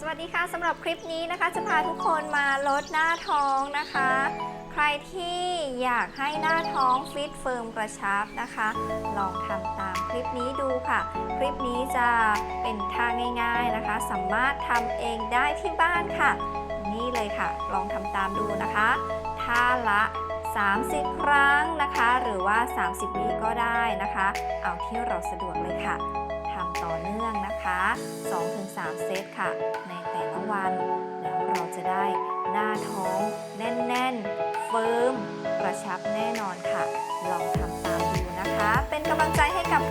สวัสดีค่ะสำหรับคลิปนี้นะคะจะพาทุกคนมาลดหน้าท้องนะคะ ใครที่อยากให้หน้าท้องฟิตเฟิร์มกระชับนะคะ ลองทำตามคลิปนี้ดูค่ะ คลิปนี้จะเป็นท่าง่าย ๆนะคะ สามารถทำเองได้ที่บ้านค่ะ นี่เลยค่ะ ลองทำตามดูนะคะท่าละ 30 ครั้งนะคะ หรือว่า 30วิก็ได้นะคะ เอาที่เราสะดวกเลยค่ะำต่อเนื่องนะคะ 2-3 เซตค่ะ ในแต่ละวัน แล้วเราจะได้หน้าท้องแน่นๆ เฟิร์มกระชับแน่นอนค่ะ ลองทำตามดูนะคะ เป็นกำลังใจให้กับ